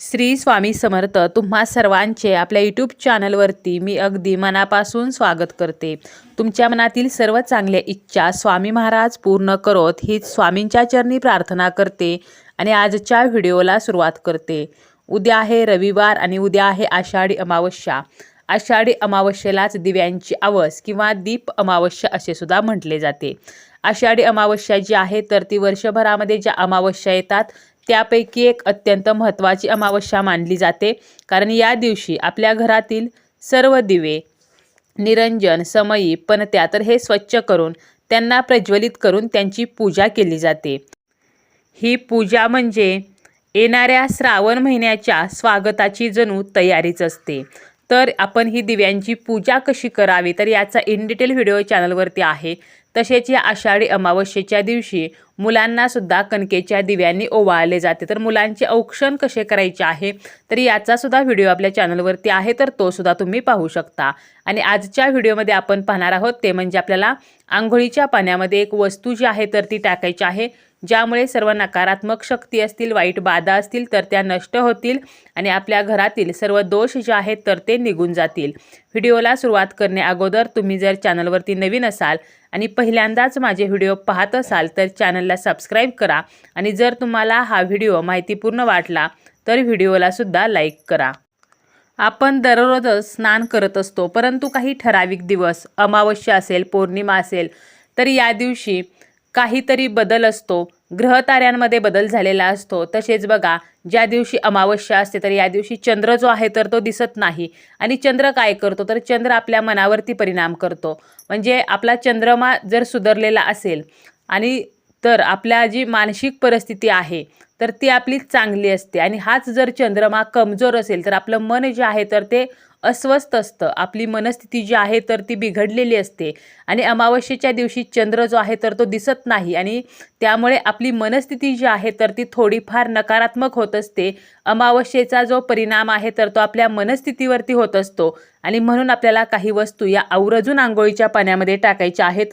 श्री स्वामी समर्थ तुम्हा सर्वांचे आपल्या यूट्यूब चॅनलवरती मी अगदी मनापासून स्वागत करते. तुमच्या मनातील सर्व चांगल्या इच्छा स्वामी महाराज पूर्ण करोत हीच स्वामींच्या चरणी प्रार्थना करते आणि आजच्या व्हिडिओला सुरुवात करते. उद्या आहे रविवार आणि उद्या आहे आषाढी अमावस्या. आषाढी अमावस्येलाच दिव्यांची आवस किंवा दीप अमावस्या असे सुद्धा म्हटले जाते. आषाढी अमावस्या जी आहे तर ती वर्षभरामध्ये ज्या अमावस्या येतात त्यापैकी एक अत्यंत महत्त्वाची अमावस्या मानली जाते. कारण या दिवशी आपल्या घरातील सर्व दिवे निरंजन समयी पणत्या तर हे स्वच्छ करून त्यांना प्रज्वलित करून त्यांची पूजा केली जाते. ही पूजा म्हणजे येणाऱ्या श्रावण महिन्याच्या स्वागताची जणू तयारीच असते. तर आपण ही दिव्यांची पूजा कशी करावी तर याचा इन डिटेल व्हिडिओ चॅनलवरती आहे. तसेच या आषाढी अमावस्येच्या दिवशी मुलांनासुद्धा कणकेच्या दिव्यांनी ओवाळले जाते. तर मुलांचे औक्षण कसे करायचे आहे? तर याचासुद्धा व्हिडिओ आपल्या चॅनलवरती आहे तर तो सुद्धा तुम्ही पाहू शकता. आणि आजच्या व्हिडिओमध्ये आपण पाहणार आहोत ते म्हणजे आपल्याला आंघोळीच्या पाण्यामध्ये एक वस्तू जी आहे तर ती टाकायची आहे. ज्यामुळे सर्व नकारात्मक शक्ती असतील वाईट बाधा असतील तर त्या नष्ट होतील आणि आपल्या घरातील सर्व दोष जे आहेत तर ते निघून जातील. व्हिडिओला सुरुवात करणे अगोदर तुम्ही जर चॅनलवरती नवीन असाल आणि पहिल्यांदाच माझे व्हिडिओ पाहत असाल तर चॅनलला सबस्क्राईब करा आणि जर तुम्हाला हा व्हिडिओ माहितीपूर्ण वाटला तर व्हिडिओलासुद्धा लाईक करा. आपण दररोजच स्नान करत असतो परंतु काही ठराविक दिवस अमावस्या असेल पौर्णिमा असेल तर या दिवशी काहीतरी बदल असतो. ग्रहताऱ्यांमध्ये बदल झालेला असतो. तसेच बघा ज्या दिवशी अमावस्या असते तर या दिवशी चंद्र जो आहे तर तो दिसत नाही. आणि चंद्र काय करतो? तर चंद्र आपल्या मनावरती परिणाम करतो. म्हणजे आपला चंद्रमा जर सुधारलेला असेल आणि तर आपल्या जी मानसिक परिस्थिती आहे तर ती आपली चांगली असते. आणि हाच जर चंद्रमा कमजोर असेल तर आपलं मन जे आहे तर ते अस्वस्थ असतं. आपली मनस्थिती जी आहे तर ती बिघडलेली असते. आणि अमावस्येच्या दिवशी चंद्र जो आहे तर तो दिसत नाही. आणि त्यामुळे आपली मनस्थिती जी आहे तर ती थोडीफार नकारात्मक होत असते. अमावस्येचा जो परिणाम आहे तर तो आपल्या मनस्थितीवरती होत असतो. आणि म्हणून आपल्याला काही वस्तू या आवर्जून आंघोळीच्या पाण्यामध्ये टाकायच्या आहेत.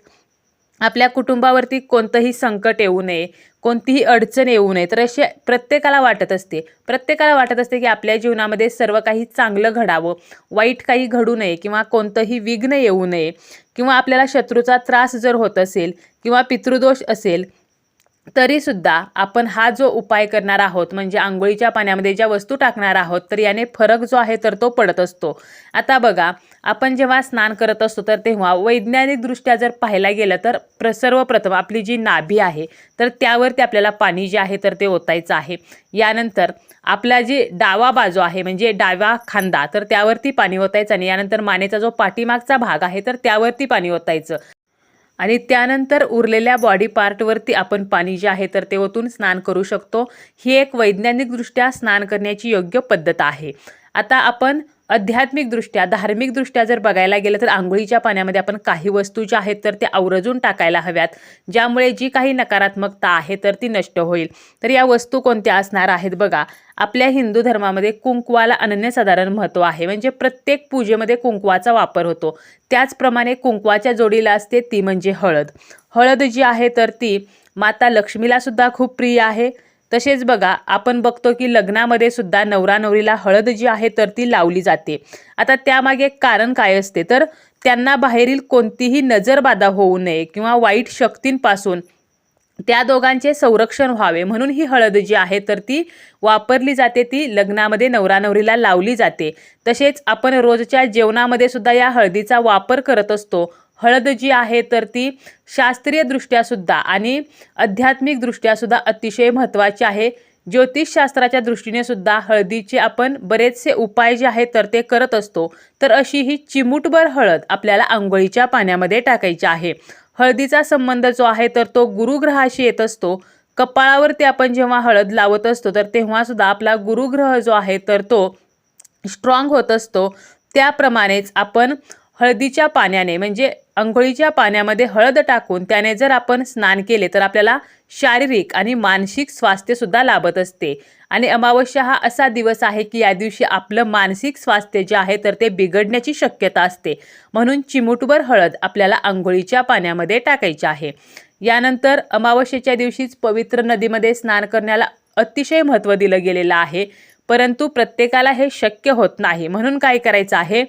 आपल्या कुटुंबावरती कोणतंही संकट येऊ नये कोणतीही अडचण येऊ नये तर असे प्रत्येकाला वाटत असते. प्रत्येकाला वाटत असते की आपल्या जीवनामध्ये सर्व काही चांगलं घडावं. वाईट काही घडू नये किंवा कोणतंही विघ्न येऊ नये किंवा आपल्याला शत्रूचा त्रास जर होत असेल किंवा पितृदोष असेल तरीसुद्धा आपण हा जो उपाय करणार आहोत म्हणजे आंघोळीच्या पाण्यामध्ये ज्या वस्तू टाकणार आहोत तर याने फरक जो आहे तर तो पडत असतो. आता बघा आपण जेव्हा स्नान करत असतो तर तेव्हा वैज्ञानिकदृष्ट्या जर पाहायला गेलं तर प्र सर्वप्रथम आपली जी नाभी आहे तर त्यावरती आपल्याला पाणी जे आहे तर ते ओतायचं आहे. यानंतर आपला जी डावा बाजू आहे म्हणजे डावा खांदा तर त्यावरती पाणी ओतायचं आणि यानंतर मानेचा जो पाठीमागचा भाग आहे तर त्यावरती पाणी ओतायचं. आणि त्यानंतर उरलेल्या बॉडी पार्टवरती आपण पाणी जे आहे तर ते ओतून स्नान करू शकतो. ही एक वैज्ञानिकदृष्ट्या स्नान करण्याची योग्य पद्धत आहे. आता आपण आध्यात्मिकदृष्ट्या धार्मिकदृष्ट्या जर बघायला गेलं तर आंघोळीच्या पाण्यामध्ये आपण काही वस्तू ज्या आहेत तर त्या आवर्जून टाकायला हव्यात. ज्यामुळे जी काही नकारात्मकता आहे तर ती नष्ट होईल. तर या वस्तू कोणत्या असणार आहेत बघा. आपल्या हिंदू धर्मामध्ये कुंकवाला अनन्यसाधारण महत्त्व आहे. म्हणजे प्रत्येक पूजेमध्ये कुंकवाचा वापर होतो. त्याचप्रमाणे कुंकवाच्या जोडीला असते ती म्हणजे हळद. हळद जी आहे तर ती माता लक्ष्मीला सुद्धा खूप प्रिय आहे. तसेच बघा आपण बघतो की लग्नामध्ये सुद्धा नवरा नवरीला हळद जी आहे तर ती लावली जाते. आता त्यामागे कारण काय असते? तर त्यांना बाहेरील कोणतीही नजरबाधा होऊ नये किंवा वाईट शक्तींपासून त्या दोघांचे संरक्षण व्हावे. म्हणून ही हळद जी आहे तर ती वापरली जाते. ती लग्नामध्ये नवरा नवरीला लावली जाते. तसेच आपण रोजच्या जेवणामध्ये सुद्धा या हळदीचा वापर करत असतो. हळद जी आहे तर ती शास्त्रीयदृष्ट्यासुद्धा आणि आध्यात्मिकदृष्ट्यासुद्धा अतिशय महत्त्वाची आहे. ज्योतिषशास्त्राच्या दृष्टीने सुद्धा हळदीचे आपण बरेचसे उपाय जे आहेत तर ते करत असतो. तर अशी ही चिमूटभर हळद आपल्याला आंघोळीच्या पाण्यामध्ये टाकायची आहे. हळदीचा संबंध जो आहे तर तो गुरुग्रहाशी येत असतो. कपाळावरती आपण जेव्हा हळद लावत असतो तर तेव्हासुद्धा आपला गुरुग्रह जो आहे तर तो स्ट्रॉंग होत असतो. त्याप्रमाणेच आपण हळदीच्या पाण्याने म्हणजे अंघोळीच्या पाण्यामध्ये हळद टाकून त्याने जर आपण स्नान केले तर आपल्याला शारीरिक आणि मानसिक स्वास्थ्यसुद्धा लाभत असते. आणि अमावस्या हा असा दिवस आहे की या दिवशी आपलं मानसिक स्वास्थ्य जे आहे तर ते बिघडण्याची शक्यता असते. म्हणून चिमूटभर हळद आपल्याला आंघोळीच्या पाण्यामध्ये टाकायची आहे. यानंतर अमावस्येच्या दिवशीच पवित्र नदीमध्ये स्नान करण्याला अतिशय महत्त्व दिलं गेलेलं आहे. परंतु प्रत्येकाला हे शक्य होत नाही. म्हणून काय करायचं आहे?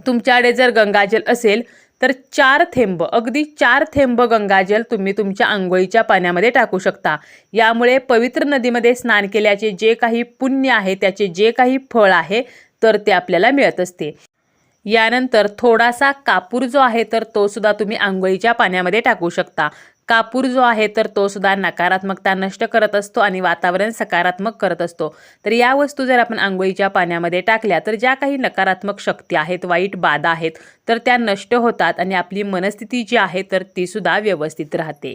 तुमच्याकडे जर गंगाजल असेल तर चार थेंब अगदी चार थेंब गंगाजल तुम्ही तुमच्या आंघोळीच्या पाण्यामध्ये टाकू शकता. यामुळे पवित्र नदीमध्ये स्नान केल्याचे जे काही पुण्य आहे त्याचे जे काही फळ आहे तर ते आपल्याला मिळत असते. यानंतर थोडासा कापूर जो आहे तर तो सुद्धा तुम्ही आंघोळीच्या पाण्यामध्ये टाकू शकता. कापूर जो आहे तर तो सुद्धा नकारात्मकता नष्ट करत असतो आणि वातावरण सकारात्मक करत असतो. तर या वस्तू जर आपण आंघोळीच्या पाण्यामध्ये टाकल्या तर ज्या काही नकारात्मक शक्ती आहेत वाईट बाधा आहेत तर त्या नष्ट होतात आणि आपली मनस्थिती जी आहे तर ती सुद्धा व्यवस्थित राहते.